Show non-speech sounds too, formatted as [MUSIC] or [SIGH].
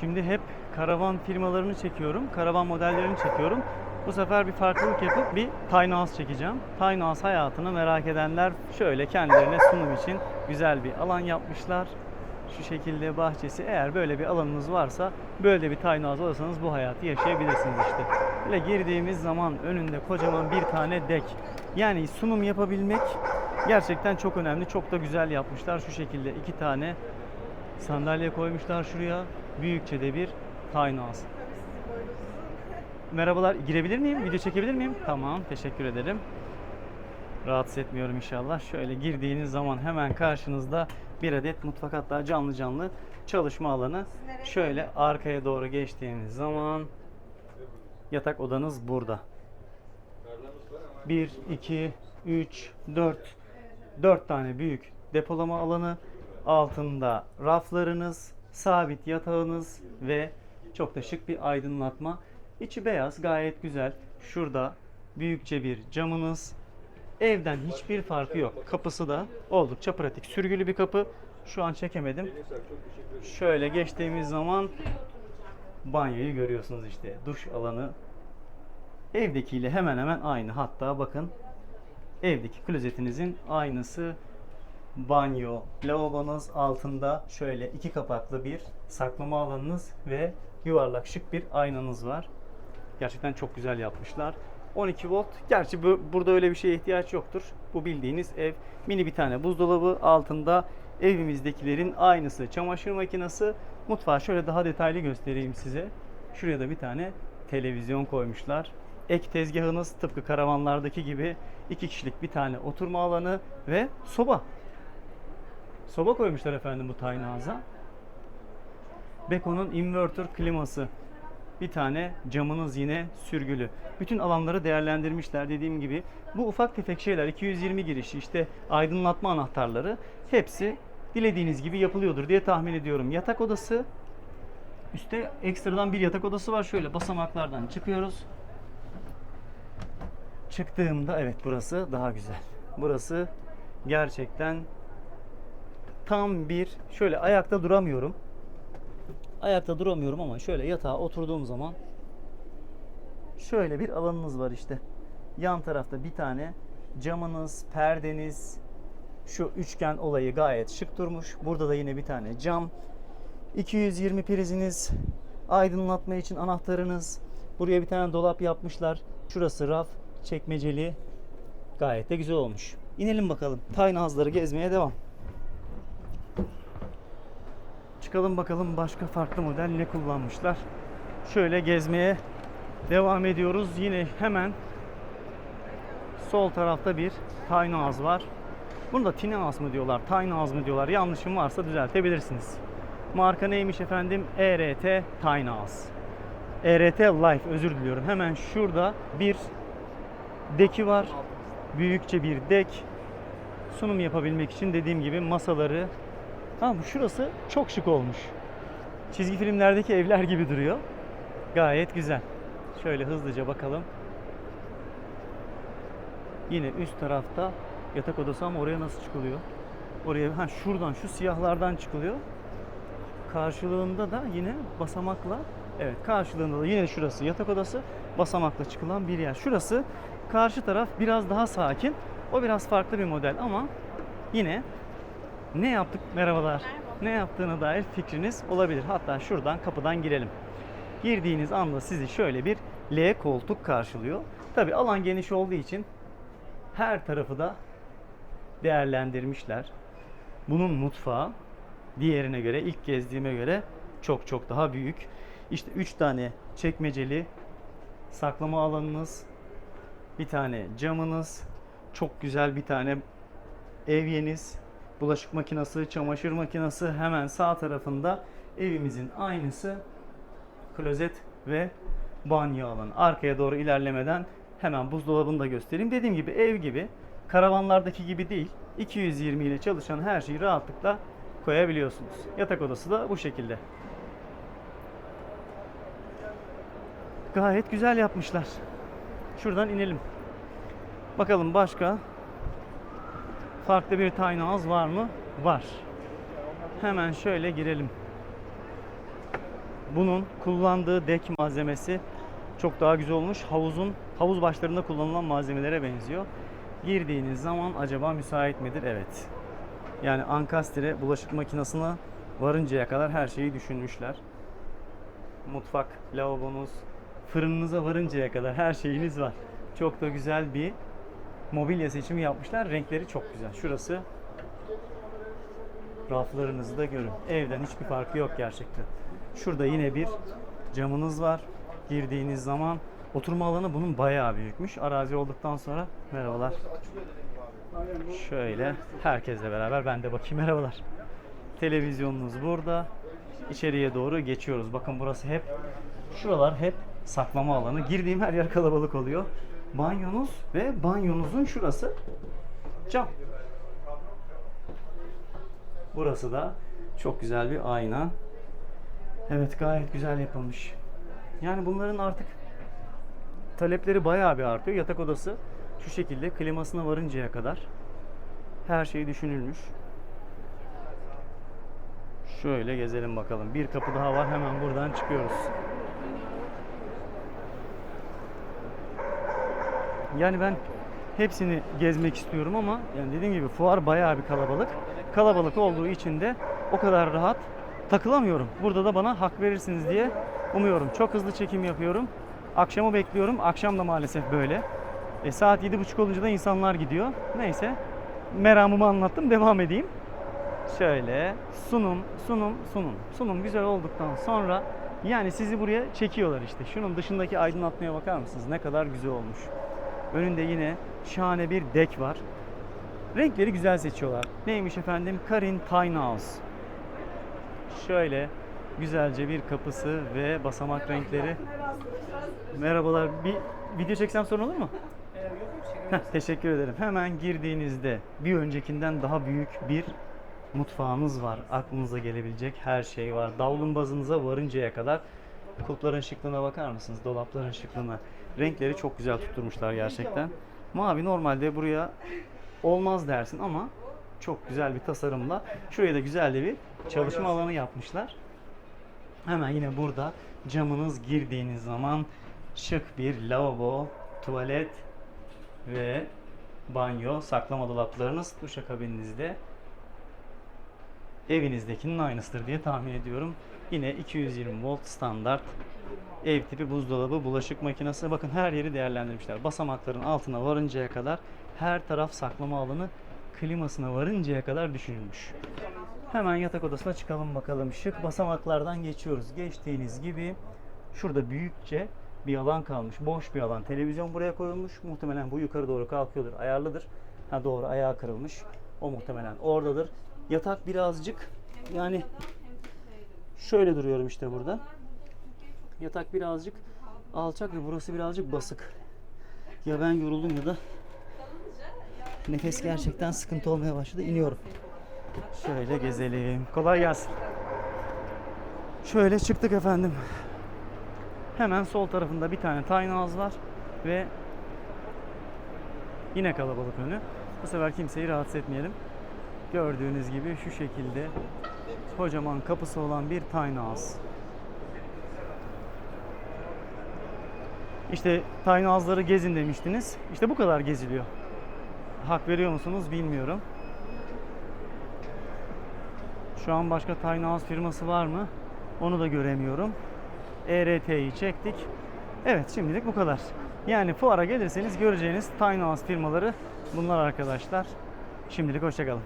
Şimdi hep karavan firmalarını çekiyorum. Karavan modellerini çekiyorum. Bu sefer bir farklılık yapıp bir tiny house çekeceğim. Tiny house hayatını merak edenler şöyle kendilerine sunum için güzel bir alan yapmışlar. Şu şekilde bahçesi. Eğer böyle bir alanınız varsa böyle bir tiny house alırsanız bu hayatı yaşayabilirsiniz işte. Böyle girdiğimiz zaman önünde kocaman bir tane dek. Yani sunum yapabilmek gerçekten çok önemli. Çok da güzel yapmışlar. Şu şekilde iki tane sandalye koymuşlar şuraya. Büyükçe de bir tiny house. [LAUGHS] Merhabalar, girebilir miyim? Video çekebilir miyim? Tamam, teşekkür ederim. Rahatsız etmiyorum inşallah. Şöyle girdiğiniz zaman hemen karşınızda bir adet mutfak hatta canlı canlı çalışma alanı. Şöyle arkaya doğru geçtiğiniz zaman yatak odanız burada. 1, 2, 3, 4 4 tane büyük depolama alanı altında raflarınız, sabit yatağınız ve çok da şık bir aydınlatma. İçi beyaz gayet güzel. Şurada büyükçe bir camınız. Evden hiçbir farkı yok. Kapısı da oldukça pratik. Sürgülü bir kapı. Şu an çekemedim. Şöyle geçtiğimiz zaman banyoyu görüyorsunuz işte. Duş alanı evdekiyle hemen hemen aynı. Hatta bakın evdeki klozetinizin aynısı banyo, lavabonuz altında şöyle iki kapaklı bir saklama alanınız ve yuvarlak şık bir aynanız var. Gerçekten çok güzel yapmışlar. 12 volt. Gerçi bu, burada öyle bir şeye ihtiyaç yoktur. Bu bildiğiniz ev. Mini bir tane buzdolabı altında evimizdekilerin aynısı. Çamaşır makinesi. Mutfağı şöyle daha detaylı göstereyim size. Şuraya da bir tane televizyon koymuşlar. Ek tezgahınız tıpkı karavanlardaki gibi iki kişilik bir tane oturma alanı ve soba. Soba koymuşlar efendim bu house'a. Beko'nun inverter kliması. Bir tane camınız yine sürgülü. Bütün alanları değerlendirmişler dediğim gibi. Bu ufak tefek şeyler 220 girişi işte aydınlatma anahtarları hepsi dilediğiniz gibi yapılıyordur diye tahmin ediyorum. Yatak odası üstte ekstradan bir yatak odası var. Şöyle basamaklardan çıkıyoruz. Çıktığımda evet burası daha güzel. Burası gerçekten tam bir şöyle ayakta duramıyorum. Ayakta duramıyorum ama şöyle yatağa oturduğum zaman şöyle bir alanınız var işte. Yan tarafta bir tane camınız, perdeniz, şu üçgen olayı gayet şık durmuş. Burada da yine bir tane cam. 220 priziniz, aydınlatma için anahtarınız. Buraya bir tane dolap yapmışlar. Şurası raf, çekmeceli. Gayet de güzel olmuş. İnelim bakalım. House'ları gezmeye devam. Çıkalım bakalım başka farklı model ne kullanmışlar. Şöyle gezmeye devam ediyoruz. Yine hemen sol tarafta bir tiny house var. Bunu da tiny house mı diyorlar, tiny house mı diyorlar. Yanlışım varsa düzeltebilirsiniz. Marka neymiş efendim? ERT Tiny House. ERT Life özür diliyorum. Hemen şurada bir deki var. Büyükçe bir dek. Sunum yapabilmek için dediğim gibi masaları. Tamam şurası çok şık olmuş. Çizgi filmlerdeki evler gibi duruyor. Gayet güzel. Şöyle hızlıca bakalım. Yine üst tarafta yatak odası ama oraya nasıl çıkılıyor? Oraya ha şuradan şu siyahlardan çıkılıyor. Karşılığında da yine basamakla evet karşılığında da yine şurası yatak odası basamakla çıkılan bir yer. Şurası karşı taraf biraz daha sakin. O biraz farklı bir model ama yine ne yaptık merhabalar. Ne yaptığına dair fikriniz olabilir. Hatta şuradan kapıdan girelim. Girdiğiniz anda sizi şöyle bir L koltuk karşılıyor. Tabi alan geniş olduğu için her tarafı da değerlendirmişler. Bunun mutfağı diğerine göre ilk gezdiğime göre çok çok daha büyük. İşte 3 tane çekmeceli saklama alanınız, bir tane camınız, çok güzel bir tane evyeniz, bulaşık makinesi, çamaşır makinesi hemen sağ tarafında evimizin aynısı klozet ve banyo alanı. Arkaya doğru ilerlemeden hemen buzdolabını da göstereyim. Dediğim gibi ev gibi, karavanlardaki gibi değil. 220 ile çalışan her şeyi rahatlıkla koyabiliyorsunuz. Yatak odası da bu şekilde. Gayet güzel yapmışlar. Şuradan inelim. Bakalım başka farklı bir tiny house var mı? Var. Hemen şöyle girelim. bunun kullandığı dek malzemesi çok daha güzel olmuş. Havuzun havuz başlarında kullanılan malzemelere benziyor. Girdiğiniz zaman acaba müsait midir? Evet. Yani ankastre bulaşık makinesine varıncaya kadar her şeyi düşünmüşler. Mutfak, lavabonuz, fırınınıza varıncaya kadar her şeyiniz var. Çok da güzel bir mobilya seçimi yapmışlar. Renkleri çok güzel. Şurası raflarınızı da görün. Evden hiçbir farkı yok gerçekten. Şurada yine bir camınız var. Girdiğiniz zaman oturma alanı bunun bayağı büyükmüş. Arazi olduktan sonra merhabalar. Şöyle herkesle beraber ben de bakayım merhabalar. Televizyonunuz burada. İçeriye doğru geçiyoruz. Bakın burası hep şuralar hep saklama alanı. Girdiğim her yer kalabalık oluyor. Banyonuz ve banyonuzun şurası cam. Burası da çok güzel bir ayna. Evet gayet güzel yapılmış. Yani bunların artık talepleri bayağı bir artıyor. Yatak odası şu şekilde klimasına varıncaya kadar her şey düşünülmüş. Şöyle gezelim bakalım. Bir kapı daha var. Hemen buradan çıkıyoruz. Yani ben hepsini gezmek istiyorum ama yani dediğim gibi fuar bayağı bir kalabalık. Kalabalık olduğu için de o kadar rahat takılamıyorum. Burada da bana hak verirsiniz diye umuyorum. Çok hızlı çekim yapıyorum. Akşamı bekliyorum. Akşam da maalesef böyle. E, saat 7.30 olunca da insanlar gidiyor. Neyse. Meramımı anlattım. Devam edeyim. Şöyle sunum, sunum, sunum. Sunum güzel olduktan sonra yani sizi buraya çekiyorlar işte. Şunun dışındaki aydınlatmaya bakar mısınız? Ne kadar güzel olmuş. Önünde yine şahane bir dek var. Renkleri güzel seçiyorlar. Neymiş efendim? Karin House. Şöyle güzelce bir kapısı ve basamak renkleri. Merhabalar. Bir video çeksem sorun olur mu? Heh, teşekkür ederim. Hemen girdiğinizde bir öncekinden daha büyük bir mutfağınız var. Aklınıza gelebilecek her şey var. Davlumbazınıza varıncaya kadar kulpların şıklığına bakar mısınız? Dolapların şıklığına. Renkleri çok güzel tutturmuşlar gerçekten. Mavi normalde buraya olmaz dersin ama çok güzel bir tasarımla şuraya da güzel de bir çalışma alanı yapmışlar. Hemen yine burada camınız girdiğiniz zaman şık bir lavabo, tuvalet ve banyo, saklama dolaplarınız duşakabinizde evinizdekinin aynısıdır diye tahmin ediyorum. Yine 220 volt standart ev tipi buzdolabı, bulaşık makinesi. Bakın her yeri değerlendirmişler. Basamakların altına varıncaya kadar her taraf saklama alanı klimasına varıncaya kadar düşünülmüş. Hemen yatak odasına çıkalım bakalım. Şık basamaklardan geçiyoruz. Geçtiğiniz gibi şurada büyükçe bir alan kalmış. Boş bir alan. Televizyon buraya koyulmuş. Muhtemelen bu yukarı doğru kalkıyordur. Ayarlıdır. Ha doğru ayağı kırılmış. O muhtemelen oradadır. Yatak birazcık yani şöyle duruyorum işte burada. Yatak birazcık alçak ve burası birazcık basık. Ya ben yoruldum ya da nefes gerçekten sıkıntı olmaya başladı. İniyorum. Şöyle gezelim. Kolay gelsin. Şöyle çıktık efendim. Hemen sol tarafında bir tane tiny house var ve yine kalabalık önü. Bu sefer kimseyi rahatsız etmeyelim. Gördüğünüz gibi şu şekilde kocaman kapısı olan bir tiny house. İşte tiny house'ları gezin demiştiniz. İşte bu kadar geziliyor. Hak veriyor musunuz bilmiyorum. Şu an başka tiny house firması var mı? Onu da göremiyorum. ERT'yi çektik. Evet şimdilik bu kadar. Yani fuara gelirseniz göreceğiniz tiny house firmaları bunlar arkadaşlar. Şimdilik hoşçakalın.